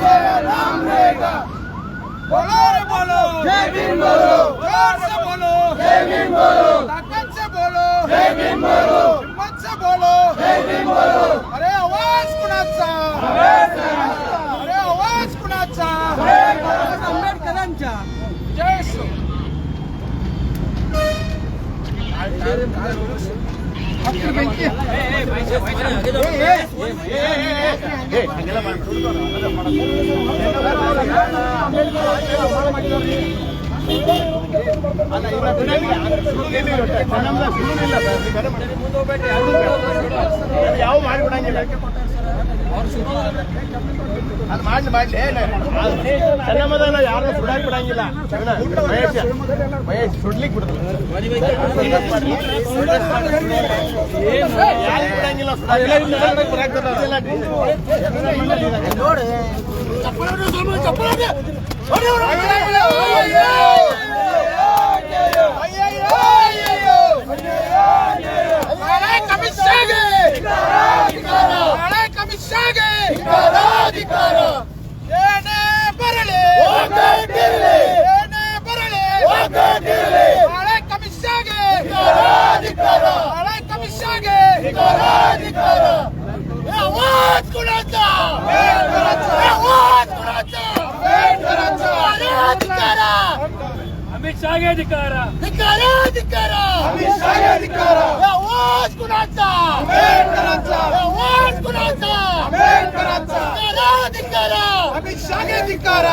तेरा नाम रहेगा बोलो रे बोलो जय भीम बोलो जोर से बोलो जय भीम बोलो ताकत से बोलो जय भीम बोलो हिम्मत से बोलो जय भीम बोलो अरे आवाज कुणाचा अरे आवाज कुणाचा आंबेडकरांच्या जय श्री ಮಾಡ್ಬಿಟ್ಟು ಯಾವ ಮಾಡಿಬಿಡಂಗಿಲ್ಲ ಅದು ಮಾಡ್ಲಿ ಮಾಡ್ಲಿ ಸಣ್ಣಮದನ ಯಾರನ್ನ ಸುಡಾಕ್ ಬಿಡಂಗಿಲ್ಲ ಮಹೇಶ್ ಮಹೇಶ್ ಸುಡ್ಲಿಕ್ ಬಿಡುದು ಯಾರಿಗ್ ಬಿಡಂಗಿಲ್ಲ ಸುಡಾಕ್ ಬರಾಕ್ತದ ನೋಡಿ ನಾಲಾಯಕ ಅಮಿತ್ ಏನೇ ಬರಲಿ. ಏನೇ ಬರಲಿ अमित शाह अधिकार धिक्कार धिक्कार अमित शाह धिक्कार. आवाज कुणाचा आंबेडकरांचा. आवाज कुणाचा आंबेडकरांचा. धिक्कार धिक्कार अमित शाह धिक्कार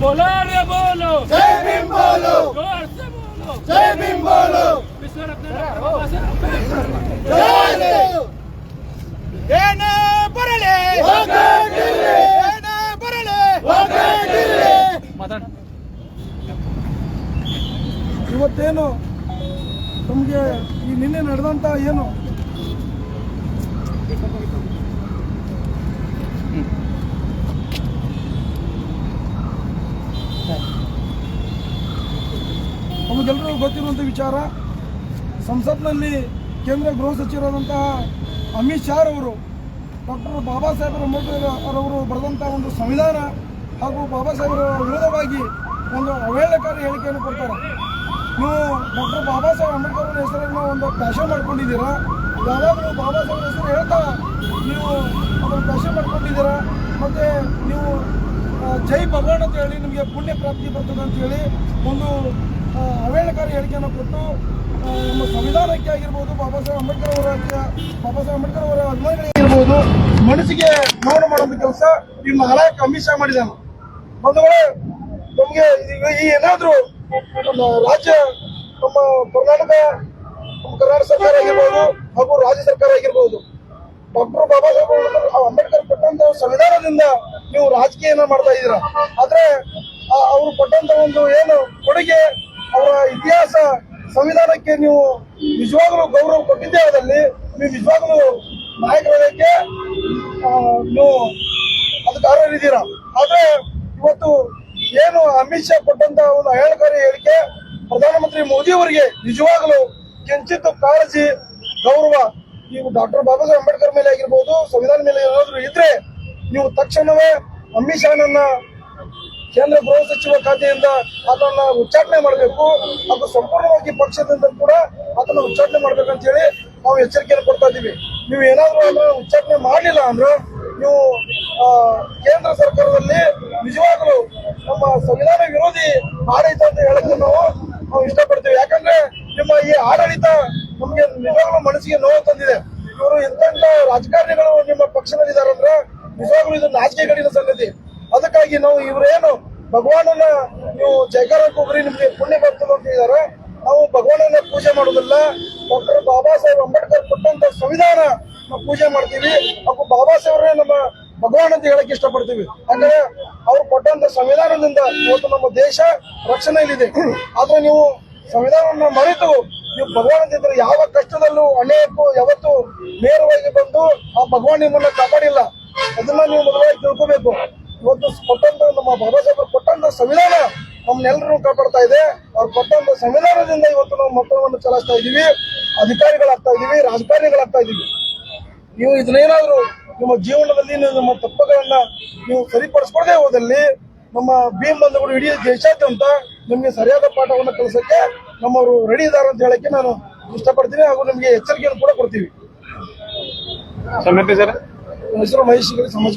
बोलो रे बोलो जय भीम बोलो जोर से बोलो जय भीम बोलो विश्वरत्न डॉक्टर ಇವತ್ತೇನು ನಮಗೆ ಈ ನಿನ್ನೆ ನಡೆದಂತ ಏನು? ನಮಗೆಲ್ಲರಿಗೂ ಗೊತ್ತಿರುವಂಥ ವಿಚಾರ, ಸಂಸತ್ನಲ್ಲಿ ಕೇಂದ್ರ ಗೃಹ ಸಚಿವರಾದಂತಹ ಅಮಿತ್ ಶಾ ಅವರು ಡಾಕ್ಟರ್ ಬಾಬಾ ಸಾಹೇಬ್ ಅಂಬೇಡ್ಕರ್ ಅವರವರು ಬರೆದಂಥ ಒಂದು ಸಂವಿಧಾನ ಹಾಗೂ ಬಾಬಾ ಸಾಹೇಬರ ವಿರೋಧವಾಗಿ ಒಂದು ಅವೇಳಕಾರಿ ಹೇಳಿಕೆಯನ್ನು ಕೊಡ್ತಾರೆ. ನೀವು ಡಾಕ್ಟರ್ ಬಾಬಾ ಸಾಹೇಬ್ ಅಂಬೇಡ್ಕರ್ ಅವರ ಹೆಸರನ್ನು ಒಂದು ಭಾಷೆ ಮಾಡ್ಕೊಂಡಿದ್ದೀರಾ? ಯಾವಾಗಲೂ ಬಾಬಾ ಸಾಹೇಬ್ ಹೆಸರು ಹೇಳ್ತಾ ನೀವು ಅದನ್ನು ಭಾಷೆ ಮಾಡ್ಕೊಂಡಿದ್ದೀರಾ? ಮತ್ತು ನೀವು ಜೈ ಭಗವಾನ್ ಅಂತ ಹೇಳಿ ನಿಮಗೆ ಪುಣ್ಯ ಪ್ರಾಪ್ತಿ ಬರ್ತದೆ ಅಂತೇಳಿ ಒಂದು ಅವೇಳಕಾರಿ ಹೇಳಿಕೆಯನ್ನು ಕೊಟ್ಟು ನಮ್ಮ ಸಂವಿಧಾನಕ್ಕೆ ಆಗಿರ್ಬೋದು ಬಾಬಾ ಸಾಹೇಬ್ ಅಂಬೇಡ್ಕರ್ ಅವರ ಬಾಬಾ ಸಾಹೇಬ್ ಅಂಬೇಡ್ಕರ್ ಅವರ ಅಭಿಮಾನಿಗಳಿಗೆ ಇರ್ಬೋದು ಮನಸ್ಸಿಗೆ ನೋವು ಮಾಡುವಂಥ ಕೆಲಸ ನಿಮ್ಮ ಅಲ ಅಮಿತ್ ಶಾ ಮಾಡಿದ್ದಾನೆ. ಬಂಧುಗಳೇ, ನಮಗೆ ಈಗ ಏನಾದರೂ ನಮ್ಮ ರಾಜ್ಯ, ನಮ್ಮ ಕರ್ನಾಟಕ ನಮ್ಮ ಕರ್ನಾಟಕ ಸರ್ಕಾರ ಆಗಿರ್ಬೋದು ಹಾಗೂ ರಾಜ್ಯ ಸರ್ಕಾರ ಆಗಿರ್ಬೋದು. ಡಾಕ್ಟರ್ ಬಾಬಾ ಸಾಹೇಬ್ ಅಂಬೇಡ್ಕರ್ ಕೊಟ್ಟಂತ ಸಂವಿಧಾನದಿಂದ ನೀವು ರಾಜಕೀಯನ ಮಾಡ್ತಾ ಇದ್ದೀರಾ? ಆದ್ರೆ ಅವ್ರ ಕೊಟ್ಟಂತ ಒಂದು ಏನು ಕೊಡುಗೆ, ಅವರ ಇತಿಹಾಸ ಸಂವಿಧಾನಕ್ಕೆ ನೀವು ನಿಜವಾಗ್ಲೂ ಗೌರವ ಕೊಟ್ಟಿದ್ದೇ ಅದರಲ್ಲಿ ನೀವು ನಿಜವಾಗ್ಲೂ ನಾಯಕರಾಗಕ್ಕೆ ನೀವು ಅದಕ್ಕೆ ಅರ್ಹರಿದ್ದೀರಾ ಆದ್ರೆ, ಇವತ್ತು ಏನು ಅಮಿತ್ ಶಾ ಕೊಟ್ಟಂತ ಒಂದು ಅಹೇಳಕಾರಿ ಹೇಳಿಕೆ ಪ್ರಧಾನಮಂತ್ರಿ ಮೋದಿ ಅವರಿಗೆ ನಿಜವಾಗ್ಲೂ ಕಿಂಚಿತ್ ಕಾಳಜಿ, ಗೌರವ. ನೀವು ಡಾಕ್ಟರ್ ಬಾಬಾ ಸಾಹೇಬ್ ಅಂಬೇಡ್ಕರ್ ಮೇಲೆ ಆಗಿರ್ಬೋದು, ಸಂವಿಧಾನ ಮೇಲೆ ಏನಾದ್ರು ಇದ್ರೆ ನೀವು ತಕ್ಷಣವೇ ಅಮಿತ್ ಶಾನನ್ನ ಕೇಂದ್ರ ಗೃಹ ಸಚಿವ ಖಾತೆಯಿಂದ ಅದನ್ನ ಉಚ್ಚಾಟನೆ ಮಾಡಬೇಕು. ಅದು ಸಂಪೂರ್ಣವಾಗಿ ಪಕ್ಷದಿಂದ ಕೂಡ ಅದನ್ನ ಉಚ್ಚಾಟನೆ ಮಾಡ್ಬೇಕಂತ ಹೇಳಿ ನಾವು ಎಚ್ಚರಿಕೆಯನ್ನು ಕೊಡ್ತಾ ಇದ್ದೀವಿ. ನೀವು ಏನಾದರೂ ಅದನ್ನ ಉಚ್ಚಾಟನೆ ಮಾಡಲಿಲ್ಲ ಅಂದ್ರೆ ನೀವು ಕೇಂದ್ರ ಸರ್ಕಾರದಲ್ಲಿ ನಿಜವಾಗಲೂ ನಮ್ಮ ಸಂವಿಧಾನ ವಿರೋಧಿ ಆಡಳಿತ ಅಂತ ಹೇಳಕ್ಕೆ ನಾವು ನಾವು ಇಷ್ಟಪಡ್ತೀವಿ. ಯಾಕಂದ್ರೆ ನಿಮ್ಮ ಈ ಆಡಳಿತ ನಮ್ಗೆ ನಿಜವಾಗ್ಲೂ ಮನಸ್ಸಿಗೆ ನೋವು ತಂದಿದೆ. ಇವರು ಎಂತೆಂತ ರಾಜಕಾರಣಿಗಳು ನಿಮ್ಮ ಪಕ್ಷದಲ್ಲಿದ್ದಾರೆ ಅಂದ್ರೆ ನಿಜವಾಗ್ಲೂ ಇದು ನಾಚಿಕೆ ನಾಚಿಕೆಗಡಿನ ಸಂಗತಿ. ಅದಕ್ಕಾಗಿ ನಾವು ಇವರೇನು ಭಗವಾನನ ನೀವು ಜಯಕಾರ ಕೊಬ್ಬರಿ ನಿಮ್ಗೆ ಪುಣ್ಯ ಬರ್ತದೆ ಅಂತ ಹೇಳಿದಾರೆ ನಾವು ಭಗವಾನನ ಪೂಜೆ ಮಾಡೋದಿಲ್ಲ. ಡಾಕ್ಟರ್ ಬಾಬಾ ಸಾಹೇಬ್ ಅಂಬೇಡ್ಕರ್ ಕೊಟ್ಟಂತ ಸಂವಿಧಾನ ನಾವು ಪೂಜೆ ಮಾಡ್ತೀವಿ. ಹಾಗೂ ಬಾಬಾ ಸಾಹೇಬ್ರೆ ನಮ್ಮ ಭಗವಾನ್ ಅಂತ ಹೇಳಕ್ ಇಷ್ಟಪಡ್ತೀವಿ. ಅಂದ್ರೆ ಅವ್ರು ಕೊಟ್ಟಂತ ಸಂವಿಧಾನದಿಂದ ಇವತ್ತು ನಮ್ಮ ದೇಶ ರಕ್ಷಣೆಯಲ್ಲಿದೆ. ಆದ್ರೆ ನೀವು ಸಂವಿಧಾನವನ್ನ ಮರೆತು ನೀವು ಅಂತಿದ್ರೆ ಯಾವ ಕಷ್ಟದಲ್ಲೂ ಅನೇಕ ಯಾವತ್ತು ನೇರವಾಗಿ ಬಂದು ಆ ಭಗವಾನ್ ನಿಮ್ಮನ್ನ ಕಾಪಾಡಿಲ್ಲ. ಅದನ್ನ ನೀವು ಮೊದಲಾಗಿ ತಿಳ್ಕೋಬೇಕು. ಇವತ್ತು ಕೊಟ್ಟಂತ ನಮ್ಮ ಬಾಬಾ ಸಾಹೇಬ್ರು ಕೊಟ್ಟಂತ ಸಂವಿಧಾನ ನಮ್ಮನ್ನೆಲ್ಲರೂ ಕಾಪಾಡ್ತಾ ಇದೆ. ಅವ್ರು ಕೊಟ್ಟಂತ ಸಂವಿಧಾನದಿಂದ ಇವತ್ತು ನಾವು ಮಕ್ಕಳನ್ನು ಚಲಾಯಿಸ್ತಾ ಇದೀವಿ. ಅಧಿಕಾರಿಗಳಾಗ್ತಾ ಇದೀವಿ, ರಾಜಕಾರಣಿಗಳಾಗ್ತಾ ಇದೀವಿ. ನೀವು ಇದನ್ನೇನಾದ್ರು ನಿಮ್ಮ ಜೀವನದಲ್ಲಿ ನಮ್ಮ ತಪ್ಪುಗಳನ್ನ ನೀವು ಸರಿಪಡಿಸ್ಕೊಳ್ದೇ ಹೋದಲ್ಲಿ ನಮ್ಮ ಭೀಮ್ ಬಂಧುಗಳು ಇಡೀ ದೇಶಾದ್ಯಂತ ನಿಮಗೆ ಸರಿಯಾದ ಪಾಠವನ್ನು ಕಲಿಸಕ್ಕೆ ನಮ್ಮವರು ರೆಡಿ ಇದ್ದಾರೆ ಅಂತ ಹೇಳಕ್ಕೆ ನಾನು ಇಷ್ಟಪಡ್ತೀನಿ ಹಾಗೂ ನಿಮಗೆ ಎಚ್ಚರಿಕೆಯನ್ನು ಕೂಡ ಕೊಡ್ತೀವಿ. ಹೆಸರು? ಮಹೇಶ್ ಸಮಾಜ